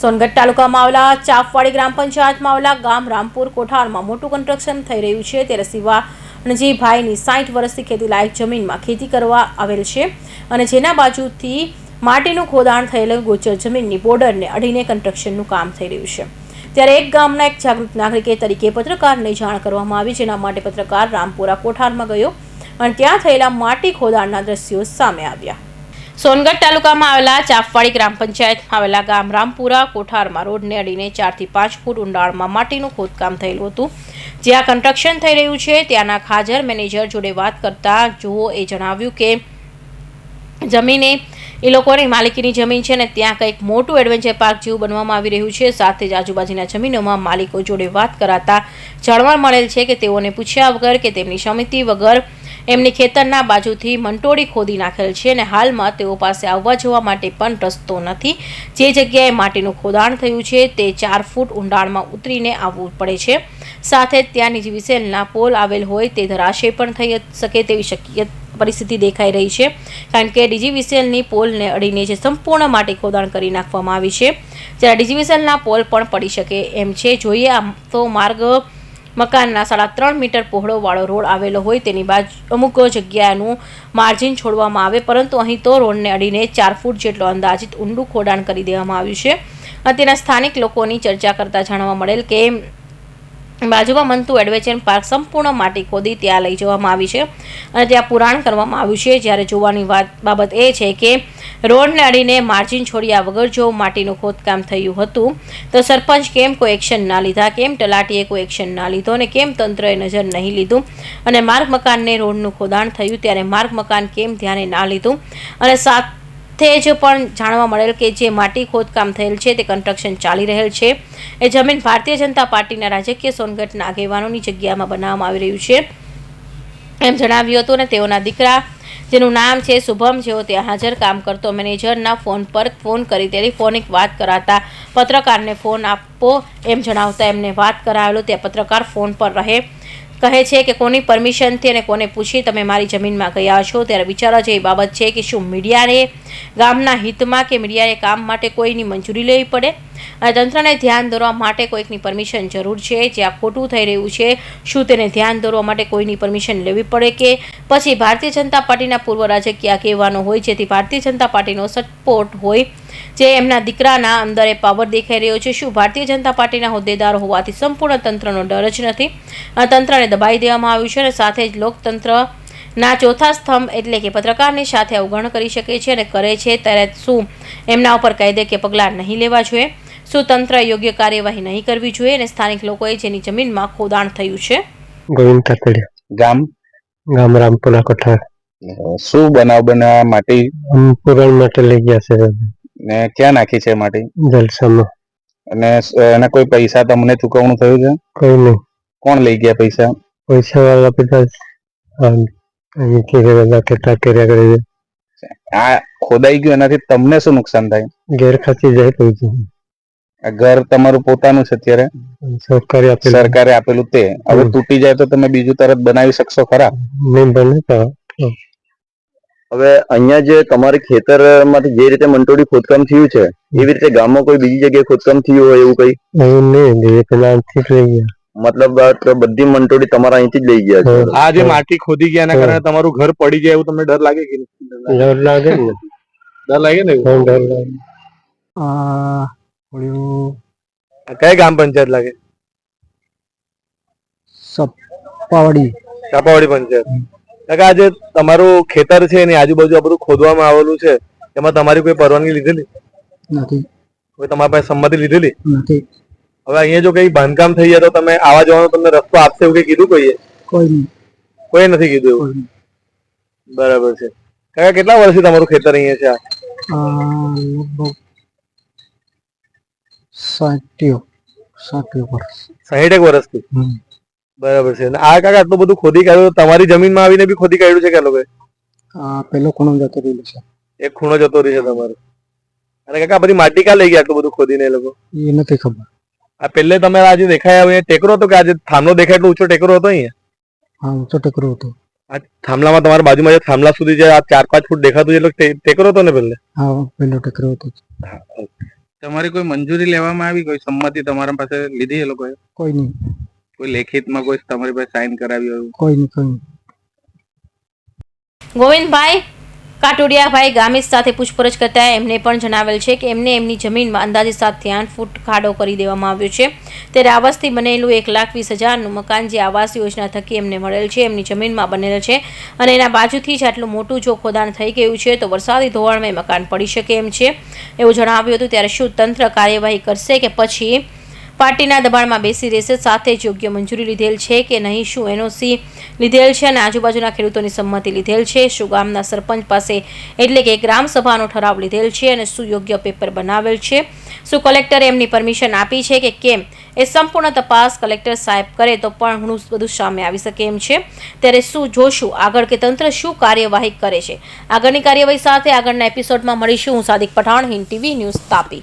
સોનગઢ તાલુકામાં આવેલા ચાફવાડી ગ્રામ પંચાયતમાં આવેલા ગામ રામપુર કોઠારમાં મોટું કન્સ્ટ્રક્શન થઈ રહ્યું છે. ત્યારે શિવાનજીભાઈની સાઠ વર્ષથી ખેતી લાયક જમીનમાં ખેતી કરવા આવેલ છે અને જેના બાજુથી માટીનું ખોદાણ થયેલ ગોચર જમીનની બોર્ડરને અડીને કન્સ્ટ્રક્શનનું કામ થઈ રહ્યું છે. ત્યારે એક ગામના એક જાગૃત નાગરિકે તરીકે પત્રકારને જાણ કરવામાં આવી, જેના માટે પત્રકાર રામપુરા કોઠારમાં ગયો અને ત્યાં થયેલા માટી ખોદાણના દ્રશ્યો સામે આવ્યા. સોનગઢ તાલુકામાં આવેલા ચાફવાડી ગ્રામ પંચાયતમાં આવેલા ગામ રામપુરા કોઠારમાં રોડને અડીને ચારથી પાંચ ફૂટ ઊંડાણમાં માટીનું ખોદકામ થયેલું હતું. જ્યાં કન્સ્ટ્રક્શન થઈ રહ્યું છે, ત્યાંના ખાજર મેનેજર જોડે વાત કરતા જુઓ એ જણાવ્યું કે જમીને એ લોકોની માલિકીની જમીન છે ને ત્યાં કંઈક મોટું એડવેન્ચર પાર્ક જેવું બનવામાં આવી રહ્યું છે. સાથે જ આજુબાજુના જમીનોમાં માલિકો જોડે વાત કરાતા જાણવા મળેલ છે કે તેઓને પૂછ્યા વગર કે તેમની સમિતિ વગર એમની ખેતરના બાજુથી મંટોળી ખોદી નાખેલ છે અને હાલમાં તેઓ પાસે આવવા જવા માટે પણ રસ્તો નથી. જે જગ્યાએ માટીનું ખોદાણ થયું છે, તે ચાર ફૂટ ઊંડાણમાં ઉતરીને આવવું પડે છે. સાથે ત્યાં નિજીવીસેલના પોલ આવેલ હોય તે ધરાશય પણ થઈ શકે તેવી શક્ય પરિસ્થિતિ દેખાઈ રહી છે. કારણ કે ડીજીવીસીએલની પોલને અડીને જે સંપૂર્ણ માટી ખોદાણ કરી નાખવામાં આવી છે. જ્યારે ડીજીવીસીએલના પોલ પણ પડી શકે એમ છે. જોઈએ આમ તો માર્ગ મકાનના સાડા ત્રણ મીટર પહોળો વાળો રોડ આવેલો હોય તેની બાજુ અમુક જગ્યાનું માર્જિન છોડવામાં આવે, પરંતુ અહીં તો રોડને અડીને ચાર ફૂટ જેટલો અંદાજિત ઊંડું ખોડાણ કરી દેવામાં આવ્યું છે. અને તેના સ્થાનિક લોકોની ચર્ચા કરતા જાણવા મળેલ કે બાજુમાં મનતું એડવેન્ચર પાર્ક સંપૂર્ણ માટી ખોદી ત્યાં લઈ જવામાં આવી છે અને ત્યાં પુરાણ કરવામાં આવ્યું છે. જ્યારે જોવાની વાત બાબત એ છે કે રોડને અડીને માર્જિન છોડ્યા વગર જો માટીનું ખોદકામ થયું હતું, તો સરપંચ કેમ કોઈ એક્શન ના લીધા? કેમ તલાટીએ કોઈ એક્શન ના લીધો? અને કેમ તંત્રએ નજર નહીં લીધું? અને માર્ગ મકાનને રોડનું ખોદાણ થયું ત્યારે માર્ગ મકાન કેમ ધ્યાને ના લીધું? અને સાથ સાથે જ પણ જાણવા મળેલ કે જે માટી ખોદકામ થયેલ છે તે કન્સ્ટ્રક્શન ચાલી રહેલ છે. એ જમીન ભારતીય જનતા પાર્ટીના રાજકીય સોનગઢના આગેવાનોની જગ્યામાં બનાવવામાં આવી રહ્યું છે. એમ જણાવ્યું હતું અને તેઓના દીકરા, જેનું નામ છે શુભમ, જેઓ ત્યાં હાજર કામ કરતો મેનેજરના ફોન પર ફોન કરી ટેલિફોનિક વાત કરાતા પત્રકારને ફોન આપવો એમ જણાવતા એમને વાત કરાવેલો ત્યાં પત્રકાર ફોન પર રહે. કહે છે કે કોની પરમિશનથી અને કોને પૂછી તમે મારી જમીનમાં ગયા છો? ત્યારે વિચારવા જેવી બાબત છે કે શું મીડિયાને ગામના હિતમાં કે મીડિયાએ કામ માટે કોઈની મંજૂરી લેવી પડે? અને તંત્રને ધ્યાન દોરવા માટે કોઈકની પરમિશન જરૂર છે? જ્યાં ખોટું થઈ રહ્યું છે, શું તેને ધ્યાન દોરવા માટે કોઈની પરમિશન લેવી પડે કે પછી ભારતીય જનતા પાર્ટીના પૂર્વ રાજકીય આગેવાનો હોય જેથી ભારતીય જનતા પાર્ટીનો સપોર્ટ હોય જે એમના દીકરાના અંદર પાવર દેખાઈ રહ્યો છે. શું ભારતીય જનતા પાર્ટીના હોદ્દેદાર હોવાથી સંપૂર્ણ તંત્રનો ડર જ નથી? આ તંત્રને દબાઈ દેવામાં આવ્યું છે અને સાથે જ લોકતંત્ર ના ચોથા સ્તંભ એટલે કે પત્રકારની સાથે અવગણ કરી શકે છે અને કરે છે. ત્યારે શું એમના ઉપર કાયદેકીય પગલાં નહીં લેવા જોઈએ? શું તંત્ર યોગ્ય કાર્યવાહી નહીં કરવી જોઈએ? અને સ્થાનિક લોકોએ જેની જમીનમાં ખોદાણ થયું છે? ગોવિંદ ગામ ગામ રામપુરા કોઠાર. શું બનાવ બનાવવા માટી? આમ માટે લઈ ગયા છે ને ક્યાં નાખી છે માટી? જલસામાં. અને એના કોઈ પૈસા તમને ચૂકવણું થયું છે? કઈ નહીં. કોણ લઈ ગયા પૈસા? પૈસા વાળા બધા આમ અહીંથી બધા કેટલા કર્યા કરે છે. આ ખોદાઈ ગયું એનાથી તમને શું નુકસાન થાય? ગેરખાતી જાય પૈસા ઘર તમારું પોતાનું છે અત્યારે? સરકારે આપેલું. સરકારે આપેલું તે. હવે તૂટી જાય તો તમે બીજું તરત બનાવી શકશો ખરા? હવે અહીંયા જે તમારી ખેતરમાંથી જે રીતે મંટોડી ખોદકામ થયું છે એવી રીતે ગામમાં કોઈ બીજી જગ્યાએ ખોદકામ થયું હોય એવું કઈ? નહીં પેલા આમથી જ લઈ ગયા. મતલબ બધી મંટોડી તમારા અહીંથી જ લઈ ગયા છે? આ જે માટી ખોદી ગયા એના. કારણે તમારું ઘર પડી જાય એવું તમને ડર લાગે કે ડર લાગે ને. ડર લાગે ને ડર લાગે. ઓલું કયા ગામ પંચાયત લાગે? સપાવડી ચાપાવાડી પંચાયત. કાકા આજે તમારું ખેતર છે એની આજુબાજુ આ બધું ખોદવામાં આવેલું છે. એમાં તમારી કોઈ પરવાનગી લીધેલી? નથી. કોઈ તમારા પાસે સંમતિ લીધેલી? નથી. હવે અહીંયા જો કઈ બાંધકામ થઈ જાય તો તમે આવા જવાનો તમને રસ્તો આપશે એવું કઈ કીધું કોઈએ? કોઈ કોઈ નથી કીધું એવું? બરાબર છે. કાકા કેટલા વર્ષથી તમારું ખેતર અહીંયા છે આ? લગભગ સાઠ્યો સાઠ્યો વર્ષ. સાહીઠ એક વર્ષથી બરાબર છે. અને આ કાકા આટલું બધું ખોદી કાઢ્યું તમારી જમીનમાં આવીને બી ખોદી કાઢ્યું છે કે લોકોએ? આ પેલો ખૂણો જતો રહેલો છે. એક ખૂણો જતો રહ્યો છે તમારો. અને કાકા બધી માટી કા લઈ ગયા આટલું બધું ખોદીને એ લોકો? એ નથી ખબર. આ પહેલે તમે આજે દેખાયા હવે ટેકરો હતો કે આજે થાંભલો દેખાય એટલો ઊંચો ટેકરો હતો અહીંયા? હા ઊંચો ટેકરો હતો. આ થાંભલામાં તમારા બાજુમાં જે થાંભલા સુધી જે આ ચાર પાંચ ફૂટ દેખાતું છે એટલે ટેકરો હતો ને પહેલે હા પેલો ટેકરો હતો. તમારી કોઈ મંજૂરી લેવામાં આવી? કોઈ સંમતિ તમારા પાસે લીધી એ લોકોએ? કોઈ નહીં. કોઈ લેખિતમાં કોઈ તમારી પાસે સાઈન કરાવી હોય? કોઈ નહીં કોઈ નહીં. ગોવિંદભાઈ? કાટોડિયાભાઈ ગામિત સાથે પૂછપરછ કરતા એમને પણ જણાવેલ છે કે એમને એમની જમીનમાં અંદાજે સાતથી આઠ ફૂટ ખાડો કરી દેવામાં આવ્યો છે. ત્યારે આવાસથી બનેલું એક લાખ વીસ હજારનું મકાન જે આવાસ યોજના થકી એમને મળેલ છે, એમની જમીનમાં બનેલ છે અને એના બાજુથી જ આટલું મોટું જો ખોદાણ થઈ ગયું છે તો વરસાદી ધોવાણમાં મકાન પડી શકે એમ છે. એવું જણાવ્યું હતું ત્યારે શું તંત્ર કાર્યવાહી કરશે કે પછી પાર્ટીના દબાણમાં બેસી રહેશે, સાથે જ યોગ્ય મંજૂરી લીધેલ છે કે નહીં શું એનઓસી લીધેલ છે અને આજુબાજુના ખેડૂતોની સંમતિ લીધેલ છે. શું ગામના સરપંચ પાસે એટલે કે ગ્રામ સભાનો ઠરાવ લીધેલ છે અને શું યોગ્ય પેપર બનાવેલ છે? શું કલેક્ટરે એમની પરમિશન આપી છે કે કેમ? એ સંપૂર્ણ તપાસ કલેક્ટર સાહેબ કરે તો પણ ઘણું બધું સામે આવી શકે એમ છે. ત્યારે શું જોશું? આગળ કે તંત્ર શું કાર્યવાહી કરે છે? આગળની કાર્યવાહી સાથે આગળના એપિસોડમાં મળીશું. હું સાદિક પઠાણ, હિન્દ ટીવી ન્યૂઝ તાપી.